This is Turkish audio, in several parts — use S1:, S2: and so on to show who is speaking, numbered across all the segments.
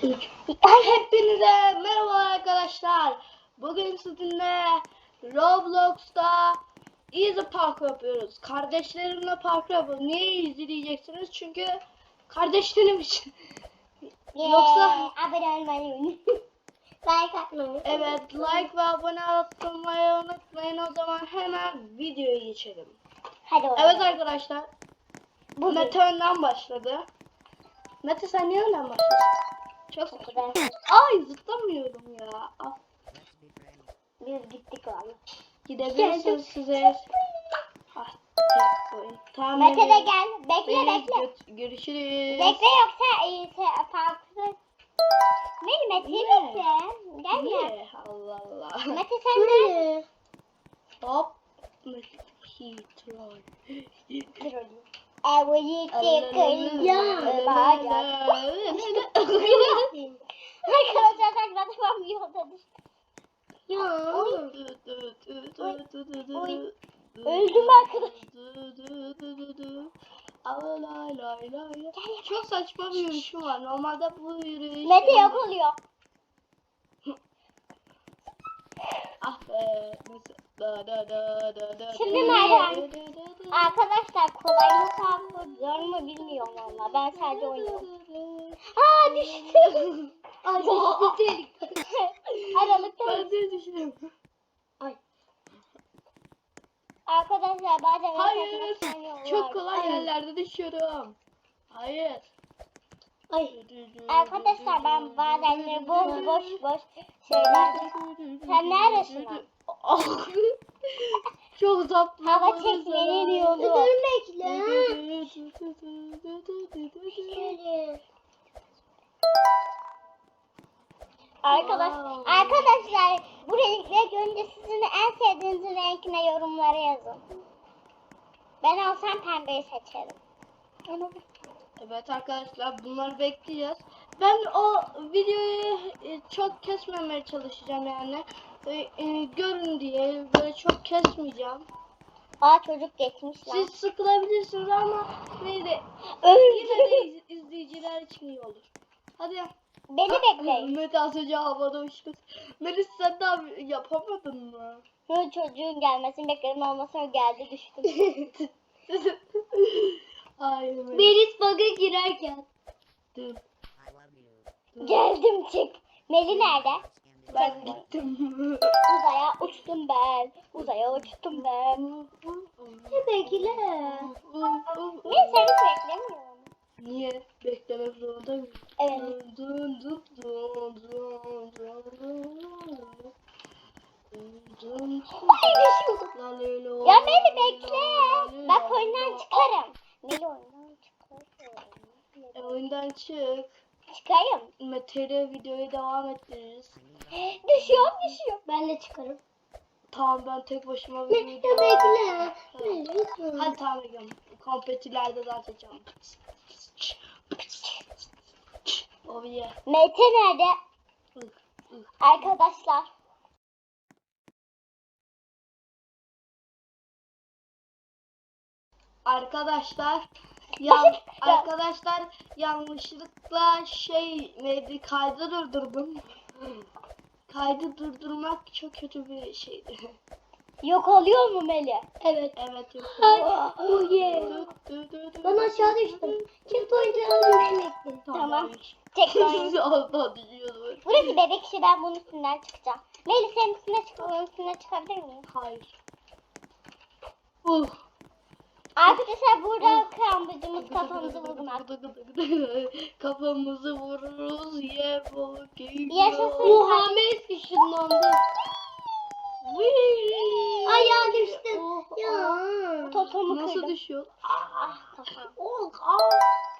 S1: Hepinize merhaba arkadaşlar. Bugün sizinle Roblox'ta Easy Park yapıyoruz. Kardeşlerimle park yapıyoruz. Niye izleyeceksiniz? Çünkü kardeşlerim için. Yoksa-
S2: abone olmayı unutmayın. like atmayı.
S1: Evet like ve abone olmayı unutmayın. O zaman hemen videoya geçelim.
S2: Hadi oynayalım.
S1: Evet arkadaşlar.
S2: Bugün.
S1: Mete önden başladı. Mete sen niye önden başladın? Çok
S2: güzel.
S1: Ay zıplamıyorum ya. Ah,
S2: Biz gittik valla.
S1: Gidebilirsiniz size. Ah. Tamam.
S2: Mete de gel. Bekle
S1: Biz
S2: bekle.
S1: gö- Görüşürüz.
S2: Bekle yoksa iyi şey farklı. Beni Mete bekle. Gel gel.
S1: Niye? Allah Allah.
S2: Mete sen de.
S1: Hop. Mete. He troll.
S2: Dur olayım. Evlilik çıkıyor. Arkadaşlar ben zaten bir yolda düştüm. Ya. Oy. Öldüm arkadaş.
S1: Çok saçma bir yürüyüşüm var. Normalde bu yürüyüş...
S2: Mete yok oluyor.
S1: Ah be. Nasıl? Da da da da da.
S2: Şimdi merdiven. Arkadaşlar kolay mı farklı zor mu bilmiyorum valla. Ben sadece oynuyorum. Aa düştüm.
S1: Ay düştü.
S2: Aralıkta.
S1: Ben de düştüm.
S2: Arkadaşlar bazen
S1: Hayır.
S2: arkadaşlar.
S1: Çok kolay
S2: Ay.
S1: yerlerde düşüyorum. Hayır.
S2: Ay. Arkadaşlar ben bazen boş boş boş şeyler. Sen neredesin?
S1: Çok zap.
S2: Hava çekmenin yolu. bekle. Arkadaş, arkadaşlar bu renkleri görünce sizin en sevdiğiniz renkine yorumlara yazın. Ben olsam pembeyi seçerim.
S1: Evet arkadaşlar bunları bekleyeceğiz. Ben o videoyu e, çok kesmemeye çalışacağım yani. E, e, görün diye böyle çok kesmeyeceğim.
S2: Aa çocuk geçmiş lan.
S1: Siz sıkılabilirsiniz ama neydi? Yine de iz- izleyiciler için iyi olur. Hadi.
S2: Beni bekleyin.
S1: Mete az önce havada uçtu. Melis sen daha yapamadın mı?
S2: Şu çocuğun gelmesini bekledim olmasına geldi düştüm.
S1: Ay Melis.
S2: Baga girerken.
S1: Dur.
S2: Geldim çık. Meli nerede?
S1: Ben gittim.
S2: Uzaya uçtum ben. Uzaya uçtum ben. Bekle. Niye seni beklemiyorum?
S1: Niye? Beklemek zorunda mıyım?
S2: Evet.
S1: Dun dun dun dun dun.
S2: Ay düşüyordum. Ya
S1: la
S2: bekle. Bak oyundan çıkarım. Meli oyundan çıkarım.
S1: E, oyundan çık.
S2: Çıkarım.
S1: Mete'yle videoya devam ettiririz.
S2: Düşüyorum düşüyorum. Ben de çıkarım.
S1: Tamam ben tek başıma videoyu devam
S2: bekle.
S1: Hadi tamam Egem. Kompetilerde de atacağım. Oh yeah.
S2: Mete nerede? Arkadaşlar.
S1: Arkadaşlar yan, arkadaşlar yanlışlıkla şey neydi kaydı durdurdum. Kaydı durdurmak çok kötü bir şeydi.
S2: Yok oluyor mu Meli?
S1: Evet. Evet yok.
S2: Oh yeah. Ben aşağı düştüm. Checkpoint'i almayı bekledim. Tamam. Checkpoint.
S1: Allah düşüyordu.
S2: Burası bebek işi ben bunun üstünden çıkacağım. Meli senin üstüne çık, onun üstüne çıkabilir miyim?
S1: Hayır. Uh.
S2: Arkadaşlar burada kambacımız kafamızı vurdu.
S1: Kafamızı vururuz ye balık
S2: Yaşasın.
S1: Muhammed ışınlandı.
S2: Ayağı düştü.
S1: Ya.
S2: Topumu
S1: Nasıl
S2: kırdım.
S1: düşüyor?
S2: Ah kafam.
S1: Oh, ah.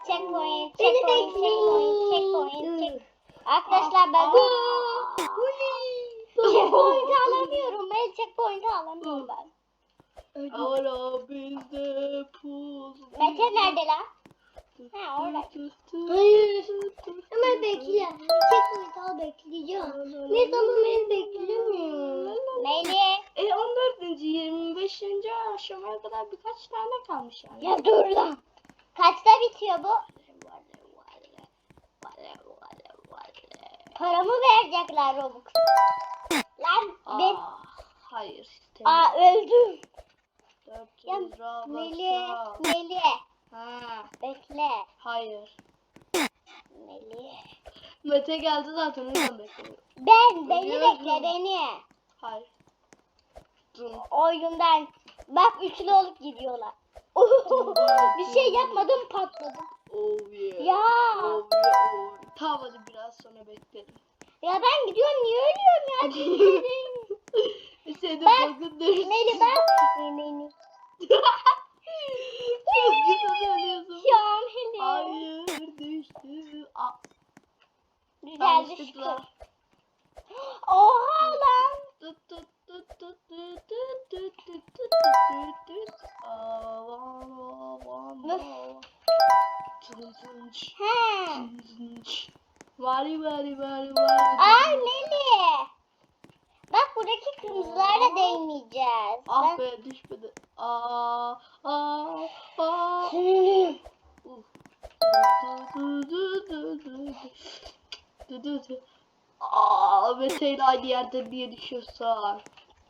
S2: Checkpoint,
S1: Beni
S2: checkpoint, checkpoint, checkpoint, check. Arkadaşlar ben checkpoint'i alamıyorum. Ben checkpoint'i alamıyorum ben.
S1: Bizde puz.
S2: Mete nerede lan? Ha orada.
S1: Hayır.
S2: Ama bekle. Checkpoint al bekleyeceğim. Ne zaman beni beklemiyor. Meli.
S1: E 14. 25. aşamaya kadar birkaç tane kalmış yani.
S2: Ya dur lan. Kaçta bitiyor bu? Paramı verecekler Robux. Lan ben
S1: Aa, hayır.
S2: Aa öldüm.
S1: 400
S2: Ya Meli. Meli.
S1: Ha,
S2: Bekle.
S1: hayır.
S2: Meli.
S1: Mete geldi zaten o yüzden bekliyorum.
S2: Ben, beni
S1: Biliyorum.
S2: bekle beni.
S1: Hayır. Dur.
S2: Oyundan. Bak üçlü olup gidiyorlar. bir şey yapmadım patladım.
S1: Oh yeah.
S2: Ya.
S1: Oh yeah. Oh. Tamam hadi biraz sonra beklerim.
S2: Ya ben gidiyorum niye ölüyorum ya?
S1: Sen de
S2: Bak,
S1: bakın dersin.
S2: Meli bak. Meli.
S1: Çok güzel ölüyorsun.
S2: Ya Meli.
S1: Hayır düştü. Aa,
S2: Güzel düştü. Oha lan.
S1: Tut tut tut tut tut tut tut tut tut tut tut.
S2: Nasıl? He.
S1: vari vari vari. Yerde niye düşüyorsan?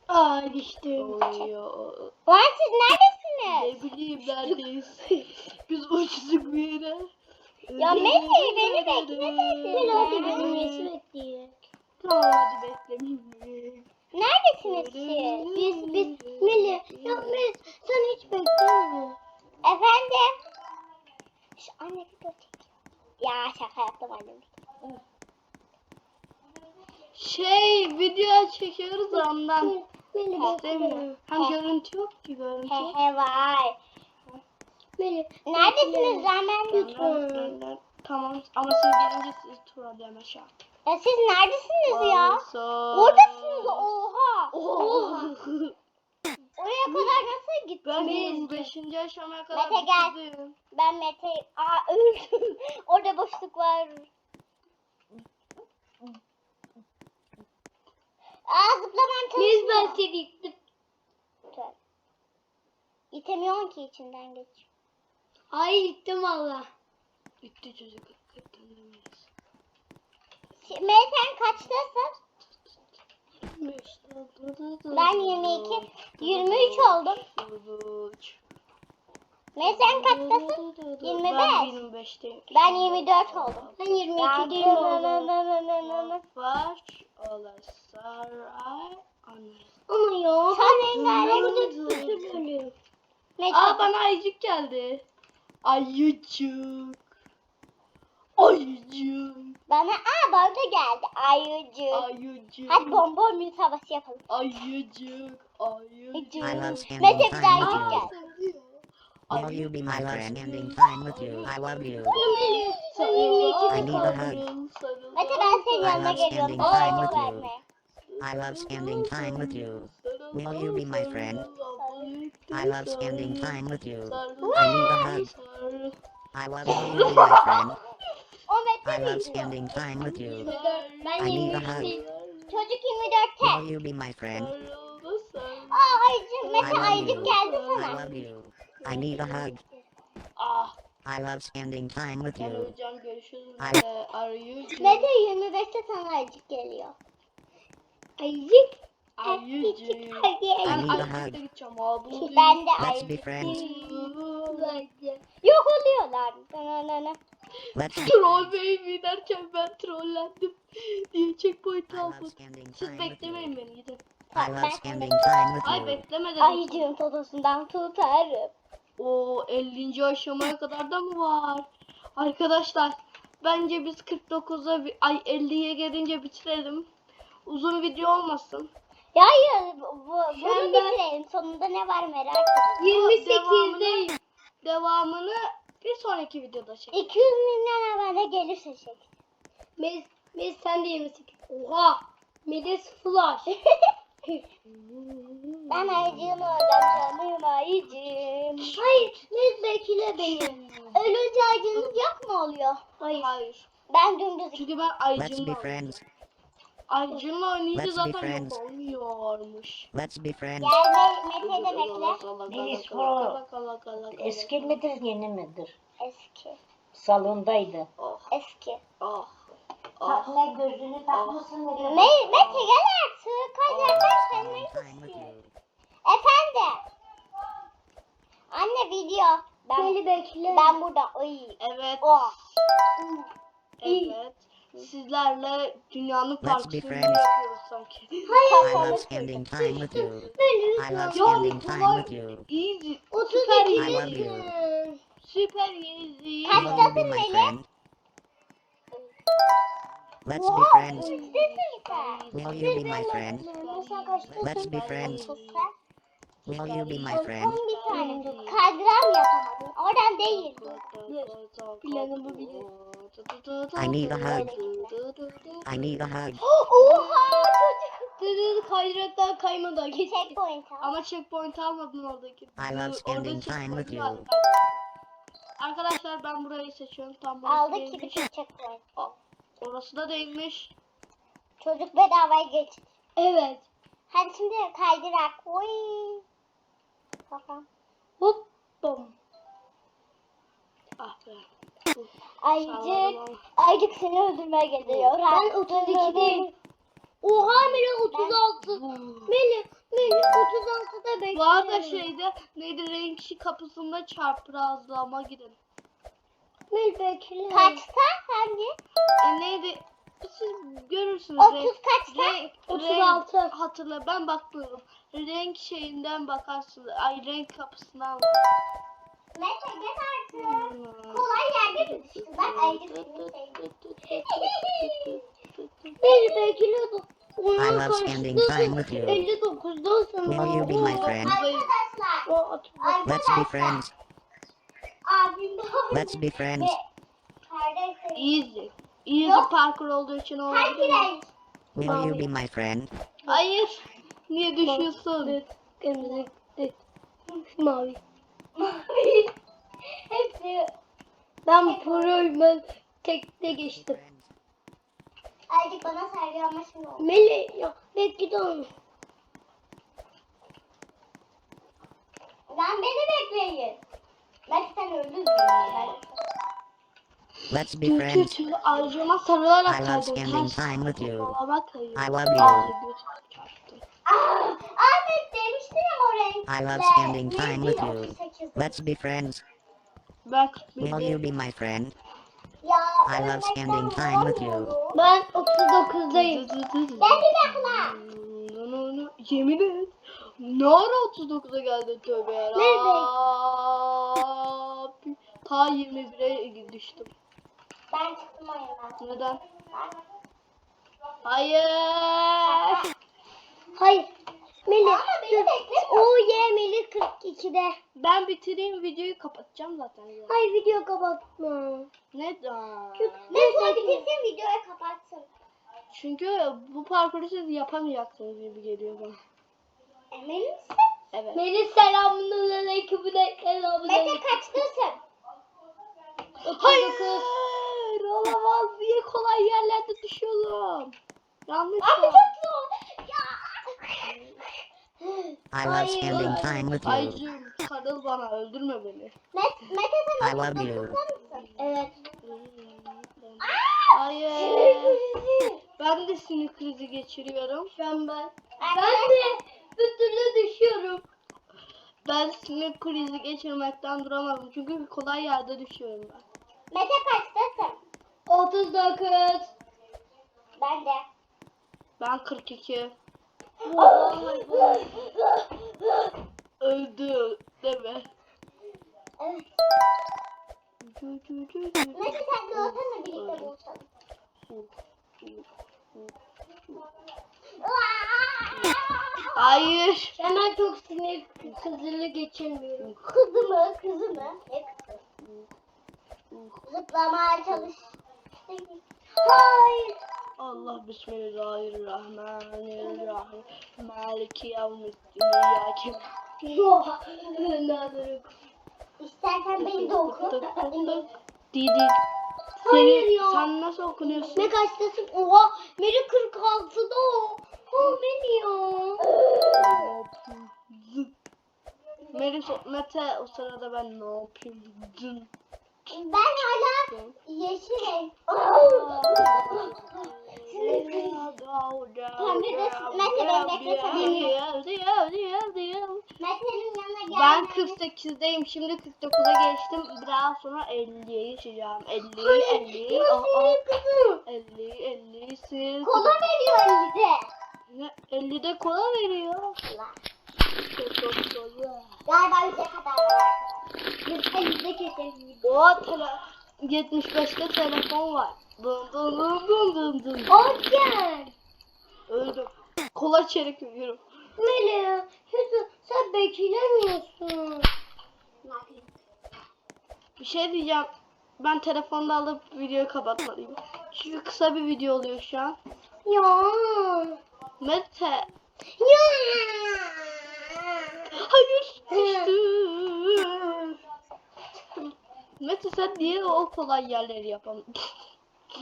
S2: Aa düştüm.
S1: Oluyor.
S2: Lan siz neredesiniz?
S1: Ne bileyim neredeyiz? Biz uçtuk bir yere.
S2: Ya Meli beni beklemeseydin.
S1: Meli, hadi
S2: benim
S1: resmi
S2: bekleyek.
S1: Tamam hadi beklemeyeyim.
S2: Neredesiniz siz?
S1: Biz- biz-
S2: Meli. Ya Meli sen hiç bekleme. Efendim? Şu anne video çek. Ya şaka yaptım annem.
S1: Şey video çekiyoruz da ondan.
S2: Meli
S1: İstemiyor. Hem görüntü yok ki görüntü.
S2: He he vay.
S1: Meli.
S2: Neredesiniz?
S1: Lütfen. Tamam ama siz gelince siz tur alıyorum aşağı.
S2: Ya siz neredesiniz ya? Oradasınız oha.
S1: Oha.
S2: Oraya kadar nasıl
S1: Ben
S2: gittiniz?
S1: 25. aşamaya kadar
S2: Mete gel. Ben Mete... Aa öldüm. Orada boşluk var. Aa zıplamam çalışmıyor.
S1: ben seni ittim.
S2: İtemiyorsun ki içinden geç.
S1: Ay ittim valla. İtti çocuk. hakikaten demeyiz.
S2: Şi- Mete sen kaçtasın? Ben 22, 23 oldum. Sen kaçtasın? 25.
S1: Ben 25'teyim.
S2: Ben 24 oldum. Ben 22
S1: değil
S2: oldum.
S1: Var ola saray anne.
S2: Ama ya. Sen rengarenk
S1: Aa bana ayıcık geldi. Ayıcık. Ayıcık.
S2: Bana aa bana da geldi. Ayıcık.
S1: Ayıcık.
S2: Hadi bonbon müzik havası yapalım.
S1: Ayıcık. Ayıcık.
S2: Ayıcık. Mete bir ayıcık geldi.
S3: Will you be my friend? Spending time with you. I love you. I need a hug.
S2: Mete ben senin
S3: I
S2: yanına
S3: love
S2: geliyorum.
S3: spending time
S2: Ayıcık
S3: with you.
S2: verme.
S3: I love spending time with you. Will you be my friend? I love spending time with you. I need a hug. I love will you be my friend?
S2: O
S3: I
S2: Mete
S3: love
S2: miydi?
S3: spending time with you.
S2: Ben
S3: I need a
S2: 23.
S3: hug.
S2: Çocuk 24'te.
S3: Will you be my friend?
S2: Aa ayıcık.
S3: I
S2: Mete
S3: love
S2: ayıcık
S3: you.
S2: geldi
S3: I
S2: sana.
S3: love you. I need a hug. I love spending time with you.
S1: hocam görüşürüz.
S3: Ay.
S1: Mete. Arayücük.
S2: Mete 25'te sana ayıcık geliyor. Ayıcık.
S1: Ayıcık.
S3: I
S1: Ben
S3: need a
S1: ayıcıkta
S3: hug.
S1: gideceğim abi.
S2: Ben de
S3: Let's be friends.
S2: Yok oluyorlar. Na, na, na.
S3: Let's.
S1: Troll baby derken ben trollendim diye checkpoint
S3: I love
S1: aldım.
S3: spending
S1: Siz
S3: time with
S1: beklemeyin
S3: you.
S1: beni gidin.
S3: I love spending time with
S1: Ay
S3: you.
S1: bekleme dedim.
S2: Ayıcığın totosundan tutarım.
S1: O 50. aşamaya kadar da mı var? Arkadaşlar bence biz 49'a bi- ay 50'ye gelince bitirelim. Uzun video olmasın.
S2: Ya hayır bu, bu, bunu
S1: ben-
S2: bitirelim. Sonunda ne var merak ediyorum.
S1: 28'deyim. Devamını bir sonraki videoda çek.
S2: 200 milyon abone gelirse çek.
S1: Biz, biz sen de 28. Oha! Medes Flash.
S2: Ben ayıcığım olacağım canım ayıcığım. Hayır siz bekle beni. Ölünce ayıcığınız yok mu oluyor?
S1: Hayır. Hayır.
S2: Ben dümdüz
S1: Çünkü ben
S3: Let's be friends.
S1: Aycın'la oynayınca
S3: Let's be
S1: zaten
S3: friends.
S1: yok olmuyormuş.
S3: Let's be friends.
S2: Gel Me- Mete de bekle.
S4: Melis o. Eski midir yeni midir?
S2: Eski.
S4: Salondaydı.
S1: Oh
S2: Eski.
S1: oh Ah.
S4: Ne gözünü takmışsın ne
S2: Me Mete gel artık. Kaynaklar
S3: Spending
S2: sen
S3: time with you.
S2: Efendim. Anne video. Ben, Beni bekle. Ben burada. Ay.
S1: Evet.
S2: Oh.
S1: Evet. Sizlerle dünyanın
S3: Let's be
S1: partisini
S3: friends.
S1: yapıyoruz sanki.
S3: I love spending time with you. I love spending time with you.
S2: Otuz
S1: Süper
S2: iki
S3: I love you.
S1: Süper
S3: Will you be my
S2: Melih?
S3: friend? Let's be friends. Will you be my friend? Let's be friends.
S2: Sen.
S3: Will you be my friend?
S2: bir tane. Kaydıram yapamadın. Oradan değil.
S1: Planımı biliyor.
S3: I need a hug. I need a hug.
S2: Oha çocuk.
S1: Kaydıraktan kaymadan geçti.
S2: Checkpoint al.
S1: Ama checkpoint almadın oradaki.
S3: I love spending time with you.
S1: Arkadaşlar ben burayı seçiyorum. Tam
S2: Aldık
S1: burası
S2: ki
S1: değilmiş.
S2: bütün checkpoint.
S1: Orası da değilmiş.
S2: Çocuk bedavaya geçti.
S1: Evet.
S2: Hadi şimdi kaydırak. Oy. Kafam.
S1: Hop bom. Ah be.
S2: Ayıcık. Ayıcık seni öldürmeye geliyor. Ben 32'deyim. Oha Melih 36. Melih, Melih 36'da bekliyorum.
S1: Bu arada şeyde neydi renk kapısında çaprazlama gidin.
S2: Melih bekliyorum. Kaçta? Hangi?
S1: E neydi? Siz görürsünüz.
S2: 30
S1: renk-
S2: kaçta?
S1: renk,
S2: 36.
S1: Renk, hatırla ben bakmıyorum. Renk şeyinden bakarsınız. Ay renk kapısından bak.
S2: Mete gel artık. Kolay yerde mi düştün? Ben ayıcık seni sevdim. Melih bekliyordum.
S3: I love spending time with you.
S2: 59'dasın.
S3: Will you be my friend? Let's be friends. Let's be friends.
S1: Easy. Easy
S2: Yok.
S1: parkur olduğu için
S2: renk?
S3: Will you be my friend?
S1: Hayır. Niye düşüyorsun?
S2: Kırmızı. Mavi. Mavi. Hepsi. Ben proyum. Ben tekte geçtim. Azıcık bana sarıyor ama şimdi oldu. Melih ya belki de onu. Lan beni bekleyin. Belki sen öldün. Ben...
S3: Let's be friends.
S1: tü acıma sarılarak
S3: I love spending time with you. I love you.
S2: Ahmet demiştin ya o renkler.
S3: I love spending time with you.
S2: 38'de.
S3: Let's be friends.
S1: Ben
S3: Will you be my friend?
S2: Ya,
S3: I love spending time with you.
S2: Ben 39'dayım. Ben bir bakma.
S1: Yemin et. Ne ara 39'a geldin tövbe ya.
S2: Nerede?
S1: Rabbi. Ta 21'e düştüm.
S2: Ben çıktım oyundan.
S1: Neden? Hayır.
S2: Hayır. Melih. O ye Melih 42'de.
S1: Ben bitireyim videoyu kapatacağım zaten. Ya.
S2: Hayır video kapatma.
S1: Neden?
S2: Neyse bitirsin videoyu kapatsın.
S1: Çünkü bu parkuru siz yapamayacaksınız gibi geliyor bana.
S2: Emin misin?
S1: Evet.
S2: Melih selamun aleyküm. Mete kaçtasın?
S1: Hayır. Olamaz diye kolay yerlerde düşüyorum. Yanlış
S2: Abi.
S3: I love spending time with you.
S1: Aycım sarıl bana öldürme beni.
S2: Met, Mete sen
S3: I love you.
S2: mısın? Evet.
S1: Hayır. Ben de sinir krizi geçiriyorum. Şu an ben.
S2: Ben de bir türlü düşüyorum.
S1: Ben sinir krizi geçirmekten duramadım. Çünkü kolay yerde düşüyorum ben.
S2: Mete kaçtasın?
S1: 39.
S2: Ben de.
S1: Ben 42. Öldü. Deme.
S2: Evet. Mete sen de olsana birlikte buluşalım.
S1: Hayır.
S2: Hemen çok sinir kızını geçirmiyorum. Kızı mı? Kızı mı? Ne kızı? Zıplamaya çalış. Hayır.
S1: Allah bismillahirrahmanirrahim. Maliki yevmiddin
S2: Oha. Nazırık. İstersen beni de oku.
S1: Didi.
S2: Hayır
S1: Seni,
S2: ya.
S1: sen nasıl okunuyorsun?
S2: Ne kaçtasın? Oha. Meri 46'da o. O beni ya.
S1: Meri Mete o sırada ben ne yapayım?
S2: Ben hala yeşil renk. Ben bekle Mete'nin yanına gel.
S1: Ben 48'deyim. Şimdi 49'a geçtim. Biraz sonra 50'ye geçeceğim. 50, 50, aa, aa, 50, 50, sil.
S2: Kola veriyor elinde.
S1: Ne? 50'de kola veriyor.
S2: Galiba bize kadar var. Biz elinde keselim.
S1: O tele 75'te telefon var. Dın dın dın dın dın dın.
S2: Orken.
S1: Öldüm. Kola çelik yiyorum.
S2: Melih, Hüsnü sen beklemiyorsun.
S1: Bir şey diyeceğim. Ben telefonda alıp videoyu kapatmalıyım. Çünkü kısa bir video oluyor şu an.
S2: Ya.
S1: Mete.
S2: Ya.
S1: Hayır. Düştüm. Mete sen niye o kolay yerleri yapamadın?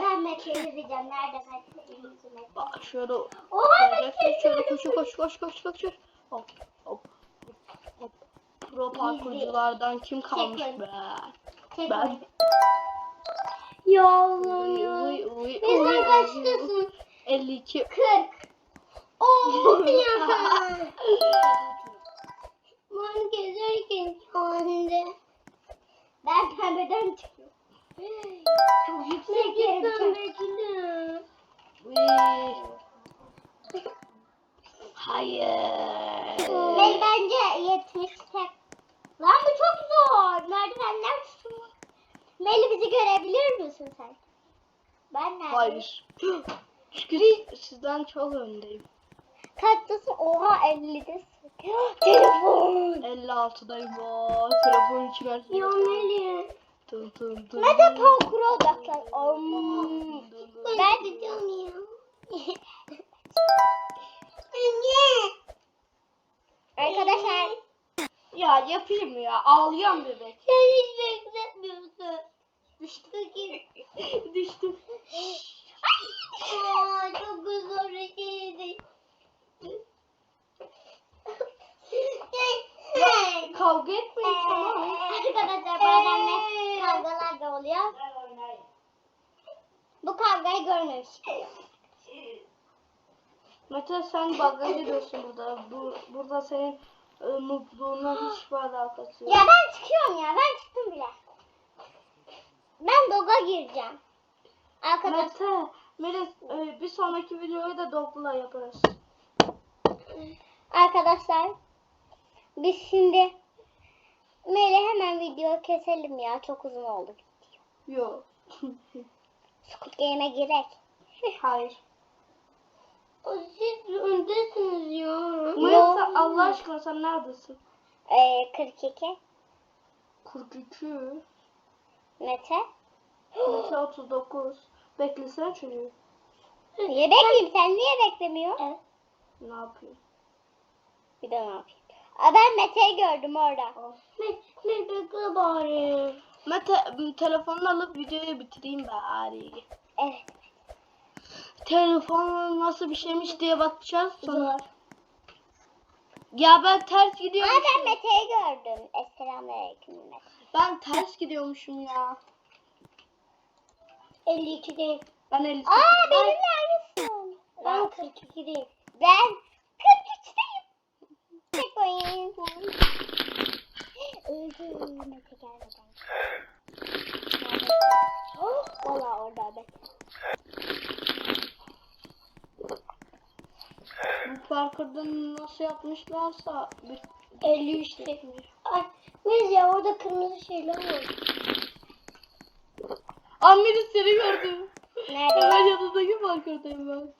S2: Ben Mete'yi izleyeceğim. Nerede Mete?
S1: Bak şöyle
S2: Oha. Mete.
S1: Şöyle koş koş koş koş koş. Hop hop hop. Pro parkurculardan kim kalmış
S2: Çek
S1: be?
S2: Tek
S1: Ben.
S2: oyun. Ya Bizden kaçtasın?
S1: 52.
S2: 40. Oo ya. Gezerken çok
S1: öndeyim.
S2: Kaçtasın? Oha 50'desin. Telefon.
S1: 56'dayım. Aa, telefonu çıkarsın.
S2: Ya Meli.
S1: Tın tın tın.
S2: Ne de parkura odaklan. Om. Ben de diyorum ya. Anne. Arkadaşlar.
S1: Ya yapayım ya. Ağlayan bebek.
S2: Sen hiç bekletmiyorsun.
S1: Düştüm. Düştüm.
S2: Çok zor bir şeydi.
S1: Kavga etmeyin tamam mı?
S2: Arkadaşlar bazenle kavgalar da oluyor. Bu kavgayı görmemiş.
S1: Mete sen bagaj ediyorsun burada. Bu, burada senin e, mutluluğuna hiçbir alakası yok.
S2: Ya ben çıkıyorum ya. Ben çıktım bile. Ben doga gireceğim. Arkadaşlar.
S1: Mete, Melis e, bir sonraki videoyu da Dog'la yaparız.
S2: Arkadaşlar biz şimdi Melih hemen video keselim ya çok uzun oldu.
S1: Yok.
S2: Squid Game'e girek.
S1: Hayır.
S2: Siz öndesiniz ya.
S1: Melis sen- Allah aşkına sen neredesin?
S2: Ee, 42.
S1: 42.
S2: Mete.
S1: Mete 39. Beklesene çocuğu.
S2: Niye bekleyeyim? Sen niye beklemiyorsun? Evet.
S1: Ne yapayım?
S2: Bir de ne yapayım? Aa, ben Mete'yi gördüm orada. Mete bekle bari.
S1: Mete telefonunu alıp videoyu bitireyim bari.
S2: Evet.
S1: Telefon nasıl bir şeymiş diye bakacağız sonra.
S2: Zor.
S1: Ya ben ters
S2: Aa,
S1: gidiyormuşum.
S2: ben Mete'yi gördüm. Esselamualeyküm Mete.
S1: Ben ters gidiyormuşum ya.
S2: 52 değil.
S1: Ben 58.
S2: Aa benimle aynısın. Ben 42'deyim. Ben 43'teyim. Tek oyun. Öldüm. Mete gelmeden. Oh, Valla orada be.
S1: Bu parkurda nasıl yapmışlarsa bir
S2: 53'te. Ay, ya orada kırmızı şeyler var.
S1: Amiri seni gördüm.
S2: Nerede?
S1: Hemen yanındaki parkurdayım ben.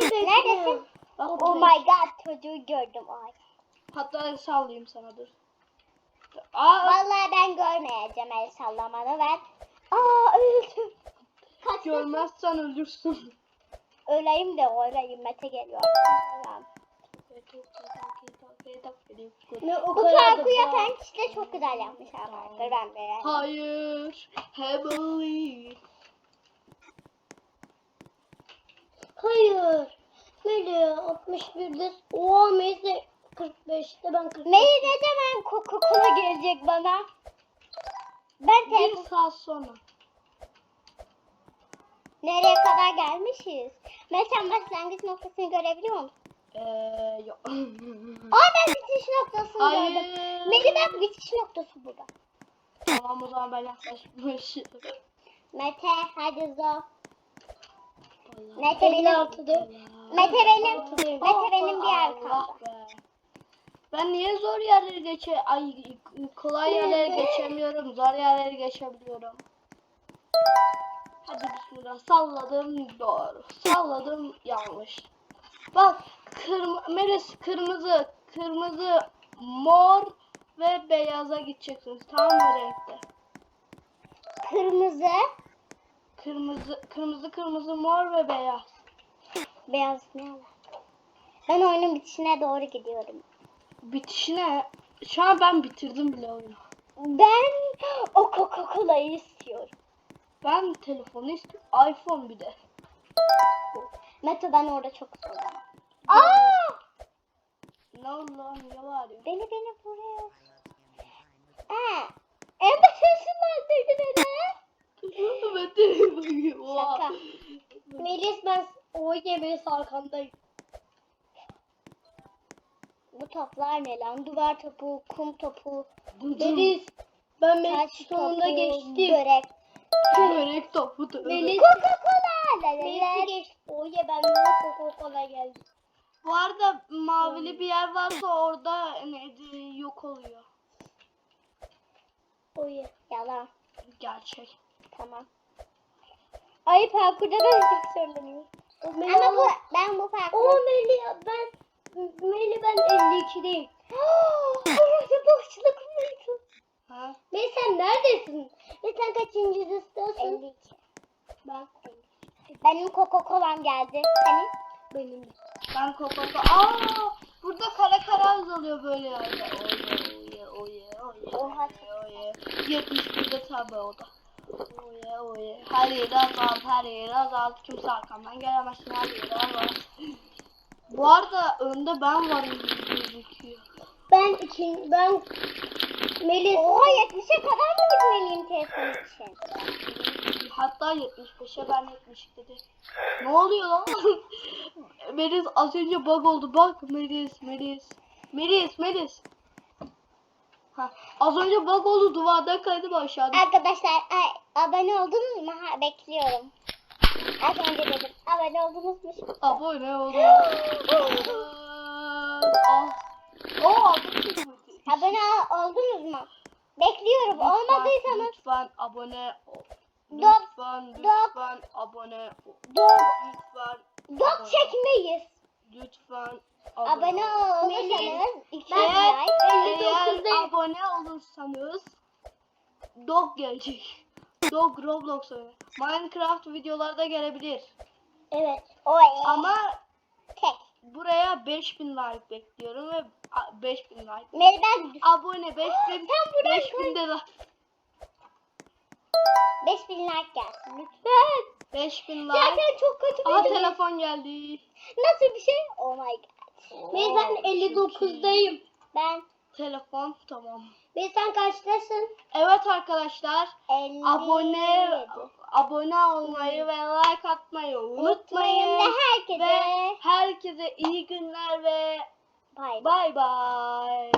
S2: Neredesin?
S1: Bak
S2: Oh my god çocuğu gördüm. Ay.
S1: Hatta sallayayım sana dur. Aa,
S2: Vallahi ben görmeyeceğim el sallamanı ben. Aa öldüm. Kaç
S1: görmezsen ölürsün.
S2: Öleyim de öleyim Mete geliyor. Tamam. Bu parkuru yapan kişi de çok güzel yapmış arkadaşlar. Ben beğendim.
S1: Hayır. Heavily.
S2: Hayır. Meli 61'de. Oha Meli 45'te ben 45. Meli ne zaman Coca-Cola gelecek bana? Ben
S1: Bir saat sonra.
S2: nereye kadar gelmişiz? Mesela başlangıç noktasını görebiliyor musun?
S1: Eee yok.
S2: Aa ben bitiş noktasını
S1: Hayır.
S2: gördüm. Meli ben bitiş noktası burada.
S1: tamam o zaman ben yaklaşmış.
S2: Mete hadi zo. Mete benim. Mete benim. Mete benim bir arkamda.
S1: Ben niye zor yerleri geçe ay kolay yerleri geçemiyorum. Zor yerleri geçebiliyorum. Hadi bismillah. Salladım doğru. Salladım yanlış. Bak kırm Melis kırmızı, kırmızı, mor ve beyaza gideceksiniz. Tamam mı renkte?
S2: Kırmızı,
S1: Kırmızı, kırmızı, kırmızı, mor ve beyaz.
S2: beyaz ne alaka? Ben oyunun bitişine doğru gidiyorum.
S1: Bitişine şu an ben bitirdim bile oyunu.
S2: Ben o Coca-Cola'yı istiyorum.
S1: Ben telefonu istiyorum. iPhone bir de.
S2: Mete ben orada çok zorlandım. Aa!
S1: Ne bağırıyorsun?
S2: Beni beni buraya. Aa! Emre sesin bastırdı beni. Şaka. Melis ben o yemeği arkandayım. Bu toplar ne lan? Duvar topu, kum topu,
S1: Melis. Ben Melis sonunda geçtim.
S2: börek.
S1: Börek topu.
S2: Melis. Coca-Cola. la la la.
S1: Melis'i
S2: geçti. O ye ben de Coca-Cola geldi.
S1: Bu arada mavili bir yer varsa orada neydi yok oluyor.
S2: O ye. Yalan.
S1: Gerçek.
S2: Tamam. Ay parkurda ben çok zorlanıyorum. Ama bu, ben bu parkur... O Meli ben Meli ben 52'deyim. Orası boşluk muydu?
S1: Ha?
S2: Meli sen neredesin? Ve sen kaçıncı istiyorsun? 52. Ben Benim Coca-Cola'm geldi. Senin? Benim de.
S1: Ben kokota. Aa! Burada kara kara yazılıyor böyle yerde. Oye oye oye
S2: Oha.
S1: oye oye. 71'de tabi o da. Oye oye. Her yeri azalt, her yeri azalt. Kimse arkamdan gelemezsin, her yeri azalt. Bu arada önde ben varım gibi gözüküyor.
S2: Ben ikinci, ben Melis. Oha 70'e kadar mı gitmeliyim telefon için?
S1: Hatta 75'e ben 70 dedi. Ne oluyor lan? Melis az önce bug oldu. Bak Melis, Melis. Melis, Melis. Ha, az önce bug oldu. Duvardan kaydı aşağıda.
S2: Arkadaşlar ay, abone oldunuz mu? Ha, bekliyorum. Az önce dedim. Abone oldunuz mu?
S1: Abone olun. ah. Oo
S2: abone ol- oldunuz mu? Bekliyorum.
S1: Lütfen,
S2: Olmadıysanız
S1: Lütfen abone ol. Lütfen, lütfen abone
S2: dok,
S1: Lütfen,
S2: dok
S1: abone-
S2: çekmeyiz.
S1: lütfen
S2: Abone
S1: ol.
S2: olursanız 200
S1: Eğer,
S2: like.
S1: eğer abone olursanız dog gelecek. Dog Roblox oyunu. Minecraft videolarda gelebilir.
S2: Evet. O
S1: Ama
S2: tek.
S1: buraya 5000 like bekliyorum ve a, 5000 like.
S2: Ben
S1: Abone 5000.
S2: Sen buradan
S1: 5000 de like.
S2: 5000 like gelsin lütfen.
S1: 5000 like.
S2: Zaten çok kötü
S1: Aa
S2: bir
S1: telefon geldi.
S2: Nasıl bir şey? Oh my god. Meri ben
S1: Oo,
S2: 59'dayım. Ben.
S1: Telefon tamam.
S2: Meri sen kaçtasın?
S1: Evet arkadaşlar
S2: 57.
S1: abone abone olmayı ve like atmayı Unutmayın
S2: ve herkese
S1: Ve herkese iyi günler ve
S2: bay bay.
S1: bay bay.